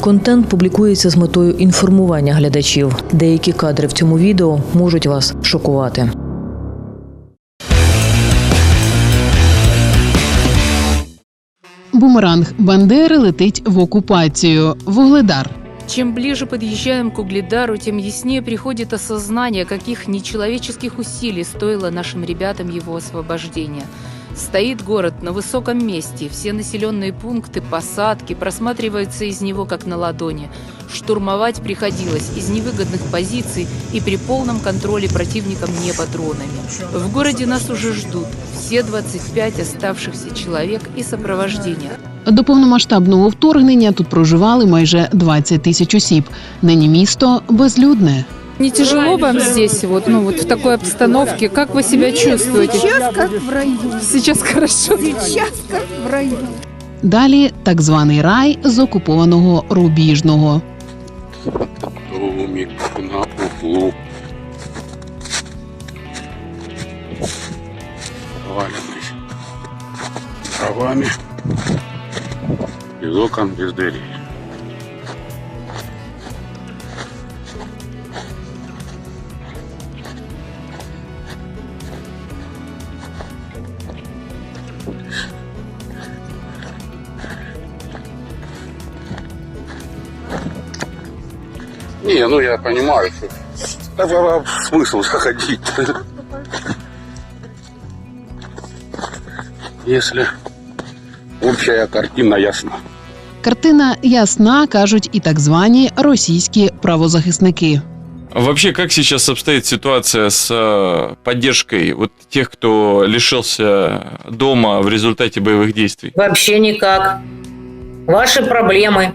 Контент публікується з метою інформування глядачів. Деякі кадри в цьому відео можуть вас шокувати. Бумеранг Бандери летить в окупацію. Вугледар. Чем ближе подъезжаем к Угледару, тем яснее приходит осознание, каких нечеловеческих усилий стоило нашим ребятам его освобождения. Стоит город на высоком месте, все населенные пункты, посадки просматриваются из него как на ладони. Штурмовать приходилось из невыгодных позиций и при полном контроле противником не патронами. В городе нас уже ждут все 25 оставшихся человек и сопровождение. До повномасштабного вторгнення тут проживали майже 20 тисяч осіб. Нині місто безлюдне. Не тяжело вам здесь, вот, ну, вот в такой обстановке? Как вы себя чувствуете? Сейчас как в раю. Сейчас хорошо. Сейчас как в раю. Далі так званий рай з окупованого рубіжного. Домик на углу. Заваленный дровами. Без окон, без дверей. Не, ну я понимаю, что да, а смысл заходить. Если общая картина ясна. Картина ясна, кажуть і так звані російські правозахисники. Вообще, как сейчас обстоит ситуация с э, поддержкой вот тех, кто лишился дома в результате боевых действий? Вообще никак. Ваши проблемы.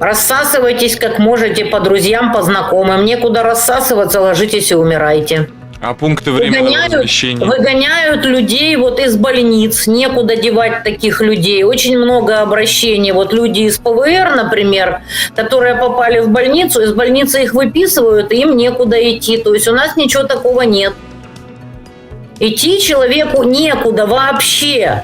Рассасывайтесь как можете по друзьям, по знакомым. Некуда рассасываться, ложитесь и умирайте. А пункты временного Выгоняют, размещения? выгоняют людей вот из больниц. Некуда девать таких людей. Очень много обращений. Вот люди из ПВР, например, которые попали в больницу, из больницы их выписывают, и им некуда идти. То есть у нас ничего такого нет. Идти человеку некуда вообще.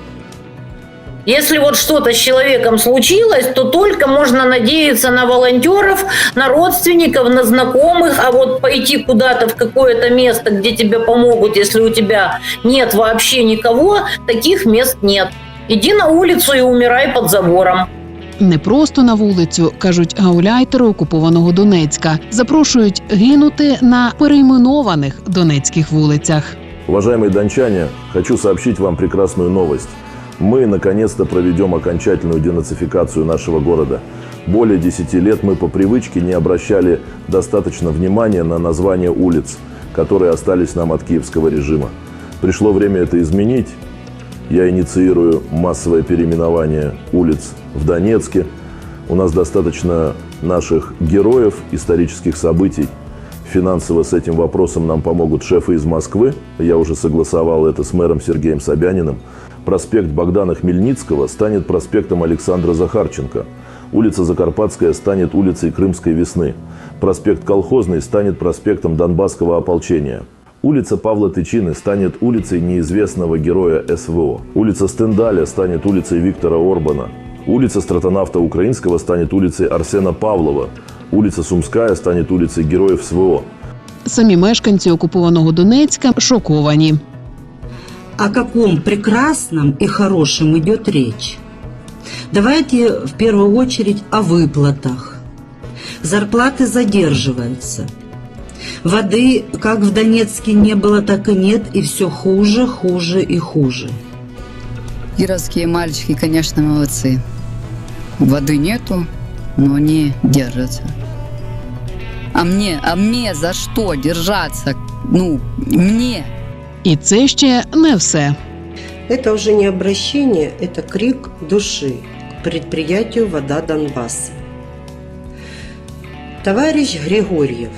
Если вот что-то с человеком случилось, то только можно надеяться на волонтеров, на родственников, на знакомых, а вот пойти куда-то в какое-то место, где тебе помогут, если у тебя нет вообще никого, таких мест нет. Иди на улицу и умирай под забором. Не просто на вулицю, кажуть гауляйтери окупованого Донецька. Запрошують гинути на перейменованих донецьких вулицях. Уважаемые дончане, хочу сообщить вам прекрасную новость. Мы наконец-то проведем окончательную денацификацию нашего города. Более 10 лет мы по привычке не обращали достаточно внимания на названия улиц, которые остались нам от киевского режима. Пришло время это изменить. Я инициирую массовое переименование улиц в Донецке. У нас достаточно наших героев, исторических событий. Финансово с этим вопросом нам помогут шефы из Москвы. Я уже согласовал это с мэром Сергеем Собяниным. Проспект Богдана Хмельницкого станет проспектом Александра Захарченко. Улица Закарпатская станет улицей Крымской весны. Проспект Колхозный станет проспектом Донбасского ополчения. Улица Павла Тычины станет улицей неизвестного героя СВО. Улица Стендаля станет улицей Виктора Орбана. Улица стратонавта Украинского станет улицей Арсена Павлова. Улица Сумская станет улицей героев СВО. Самі мешканці окупованого Донецька шоковані. о каком прекрасном и хорошем идет речь. Давайте в первую очередь о выплатах. Зарплаты задерживаются. Воды, как в Донецке не было, так и нет, и все хуже, хуже и хуже. Кировские мальчики, конечно, молодцы. Воды нету, но они держатся. А мне, а мне за что держаться? Ну, мне. І це ще не все. Это уже не обращение, это крик души к предприятию «Вода Донбасса». Товарищ Григорьев,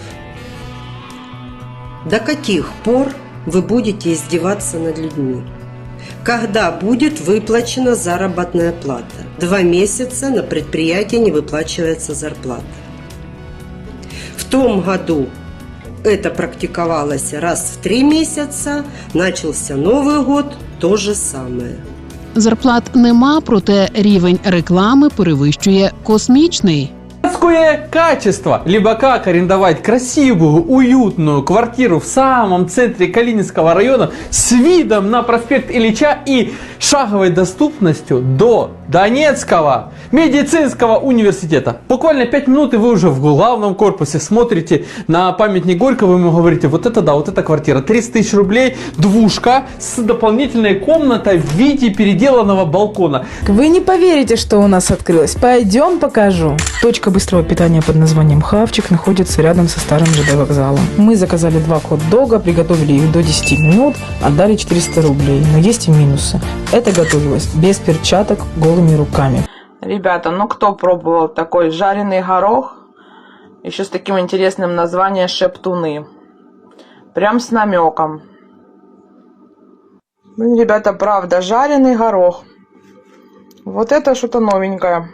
до каких пор вы будете издеваться над людьми? Когда будет выплачена заработная плата? Два месяца на предприятии не выплачивается зарплата. В том году это практиковалось раз в три месяца, начался Новый год, то же самое. Зарплат нема, проте рівень реклами перевищує космічний. Какое качество! Либо как арендовать красивую, уютную квартиру в самом центре Калининского района с видом на проспект Ильича и шаговой доступностью до Донецкого медицинского университета. Буквально 5 минут и вы уже в главном корпусе смотрите на памятник Горького и ему говорите, вот это да, вот эта квартира, 30 тысяч рублей, двушка с дополнительной комнатой в виде переделанного балкона. Вы не поверите, что у нас открылось. Пойдем покажу. Точка быстрого питания под названием «Хавчик» находится рядом со старым ЖД вокзалом. Мы заказали два хот-дога, приготовили их до 10 минут, отдали 400 рублей. Но есть и минусы. Это готовилось без перчаток, голыми руками. Ребята, ну кто пробовал такой жареный горох? Еще с таким интересным названием шептуны. Прям с намеком. Блин, ребята, правда, жареный горох. Вот это что-то новенькое.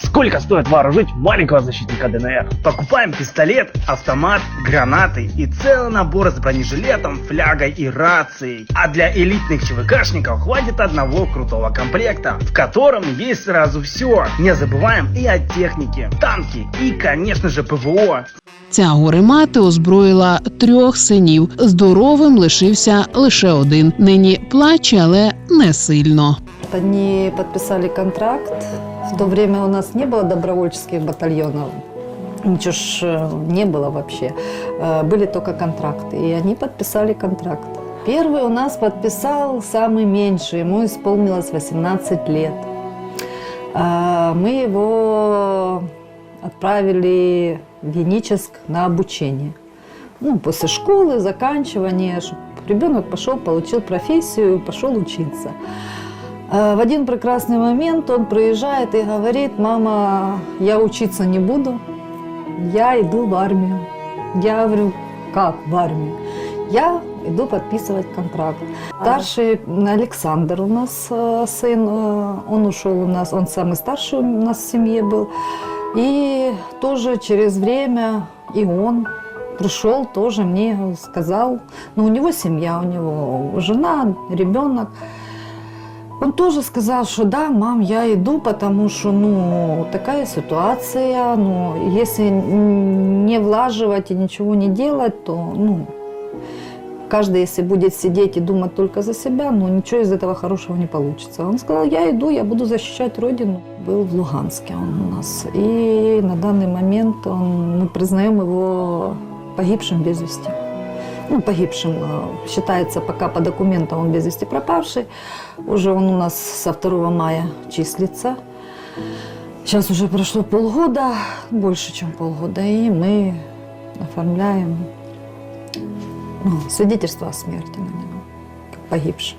Сколько стоит вооружить маленького защитника ДНР? Покупаем пистолет, автомат, гранаты и целый набор с бронежилетом, флягой и рацией. А для элитных ЧВКшников хватит одного крутого комплекта, в котором есть сразу все. Не забываем и о технике, танки и, конечно же, ПВО. Ця горемати озброїла трьох синів. Здоровим лишився лише один. Нині плаче, але не сильно. Они подписали контракт. В то время у нас не было добровольческих батальонов. Ничего ж э, не было вообще. Э, Были только контракты. И они подписали контракт. Первый у нас подписал самый меньший. Ему исполнилось 18 лет. А, Мы его отправили в Яническ на обучение. Ну, после школы, заканчивания, чтобы ребенок пошел, получил профессию, пошел учиться. А В один прекрасный момент он приезжает и говорит, мама, я учиться не буду, я иду в армию. Я говорю, как в армию? Я иду подписывать контракт. Старший Александр у нас э, сын, э, он ушел у нас, он самый старший у нас в семье был. И тоже через время и он пришел, тоже мне сказал, но у него семья, у него жена, ребенок. Он тоже сказал, что да, мам, я иду, потому что, ну, такая ситуация, ну, если н- не влаживать и ничего не делать, то, ну, каждый, если будет сидеть и думать только за себя, ну, ничего из этого хорошего не получится. Он сказал, я иду, я буду защищать Родину. Был в Луганске он у нас, и на данный момент он, мы признаем его погибшим без вести. Ну, погибшим э, считается пока по документам он без вести пропавший. Уже он у нас со 2 мая числится. Сейчас уже прошло полгода, больше, чем полгода, и мы оформляем ну, свидетельство о смерти на него, как погибший.